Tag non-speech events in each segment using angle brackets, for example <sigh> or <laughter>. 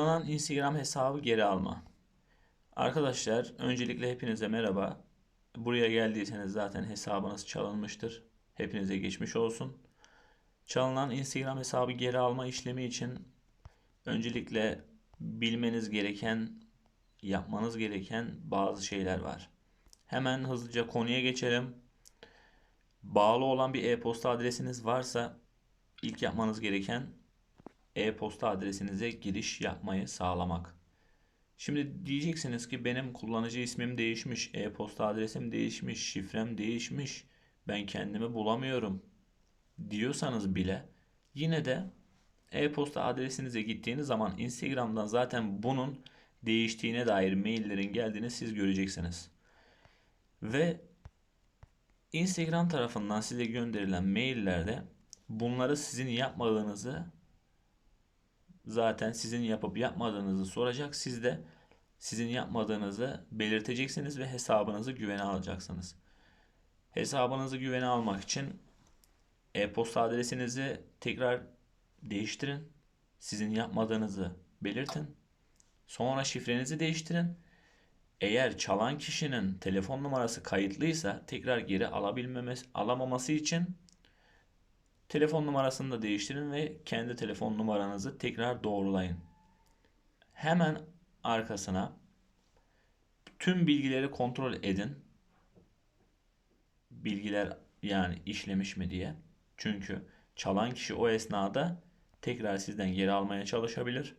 Çalınan Instagram hesabı geri alma. Arkadaşlar öncelikle hepinize merhaba. Buraya geldiyseniz zaten hesabınız çalınmıştır. Hepinize geçmiş olsun. Çalınan Instagram hesabı geri alma işlemi için öncelikle bilmeniz gereken, yapmanız gereken bazı şeyler var. Hemen hızlıca konuya geçelim. Bağlı olan bir e-posta adresiniz varsa ilk yapmanız gereken e-posta adresinize giriş yapmayı sağlamak. Şimdi diyeceksiniz ki benim kullanıcı ismim değişmiş, e-posta adresim değişmiş, şifrem değişmiş. Ben kendimi bulamıyorum diyorsanız bile yine de e-posta adresinize gittiğiniz zaman Instagram'dan zaten bunun değiştiğine dair maillerin geldiğini siz göreceksiniz. Ve Instagram tarafından size gönderilen maillerde bunları sizin yapmadığınızı zaten sizin yapıp yapmadığınızı soracak. Siz de sizin yapmadığınızı belirteceksiniz ve hesabınızı güvene alacaksınız. Hesabınızı güvene almak için e-posta adresinizi tekrar değiştirin. Sizin yapmadığınızı belirtin. Sonra şifrenizi değiştirin. Eğer çalan kişinin telefon numarası kayıtlıysa tekrar geri alabilmemesi, alamaması için telefon numarasını da değiştirin ve kendi telefon numaranızı tekrar doğrulayın. Hemen arkasına tüm bilgileri kontrol edin. Bilgiler yani işlemiş mi diye. Çünkü çalan kişi o esnada tekrar sizden geri almaya çalışabilir.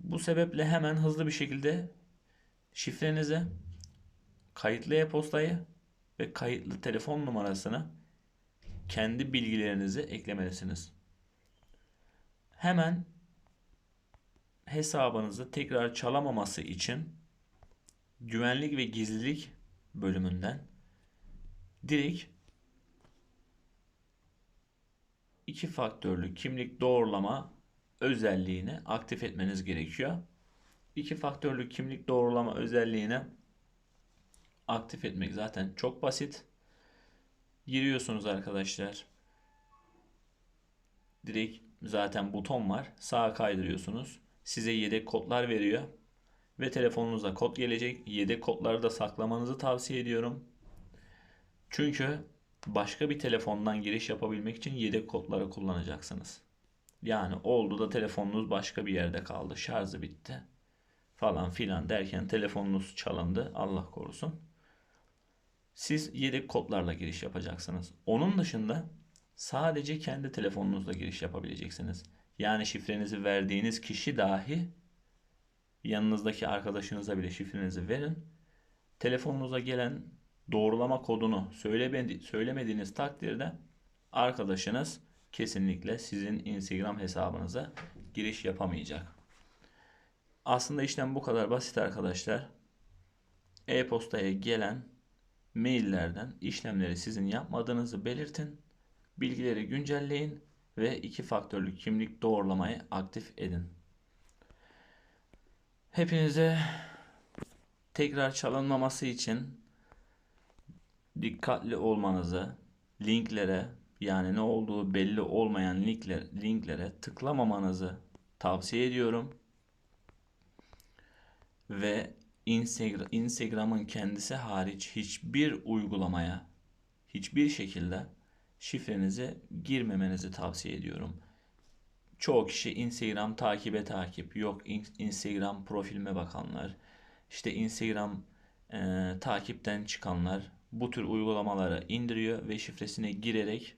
Bu sebeple hemen hızlı bir şekilde şifrenizi, kayıtlı e-postayı ve kayıtlı telefon numarasını kendi bilgilerinizi eklemelisiniz. Hemen hesabınızı tekrar çalamaması için güvenlik ve gizlilik bölümünden direkt iki faktörlü kimlik doğrulama özelliğini aktif etmeniz gerekiyor. İki faktörlü kimlik doğrulama özelliğini aktif etmek zaten çok basit. Giriyorsunuz arkadaşlar. Direkt zaten buton var. Sağa kaydırıyorsunuz. Size yedek kodlar veriyor. Ve telefonunuza kod gelecek. Yedek kodları da saklamanızı tavsiye ediyorum. Çünkü başka bir telefondan giriş yapabilmek için yedek kodları kullanacaksınız. Yani oldu da telefonunuz başka bir yerde kaldı. Şarjı bitti. Falan filan derken telefonunuz çalındı. Allah korusun. Siz yedek kodlarla giriş yapacaksınız. Onun dışında sadece kendi telefonunuzla giriş yapabileceksiniz. Yani şifrenizi verdiğiniz kişi dahi yanınızdaki arkadaşınıza bile şifrenizi verin. Telefonunuza gelen doğrulama kodunu söylemediğiniz takdirde arkadaşınız kesinlikle sizin Instagram hesabınıza giriş yapamayacak. Aslında işlem bu kadar basit arkadaşlar. E-postaya gelen maillerden işlemleri sizin yapmadığınızı belirtin. Bilgileri güncelleyin ve iki faktörlü kimlik doğrulamayı aktif edin. Hepinize tekrar çalınmaması için dikkatli olmanızı, linklere yani ne olduğu belli olmayan linkler, linklere tıklamamanızı tavsiye ediyorum. Ve Instagram'ın kendisi hariç hiçbir uygulamaya hiçbir şekilde şifrenizi girmemenizi tavsiye ediyorum. Çoğu kişi Instagram takibe takip, yok Instagram profilime bakanlar, işte Instagram e, takipten çıkanlar bu tür uygulamaları indiriyor ve şifresine girerek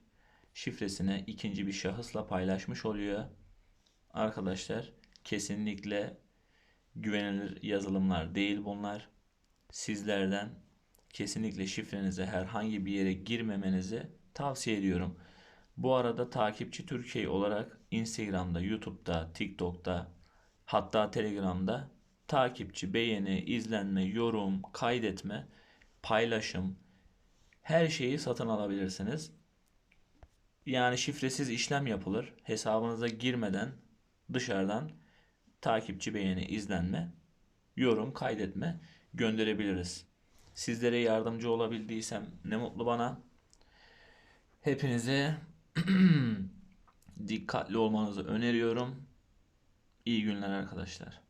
şifresini ikinci bir şahısla paylaşmış oluyor. Arkadaşlar kesinlikle güvenilir yazılımlar değil bunlar. Sizlerden kesinlikle şifrenize herhangi bir yere girmemenizi tavsiye ediyorum. Bu arada takipçi Türkiye olarak Instagram'da, YouTube'da, TikTok'ta hatta Telegram'da takipçi, beğeni, izlenme, yorum, kaydetme, paylaşım her şeyi satın alabilirsiniz. Yani şifresiz işlem yapılır. Hesabınıza girmeden dışarıdan takipçi beğeni, izlenme, yorum, kaydetme gönderebiliriz. Sizlere yardımcı olabildiysem ne mutlu bana. Hepinize <clears throat> dikkatli olmanızı öneriyorum. İyi günler arkadaşlar.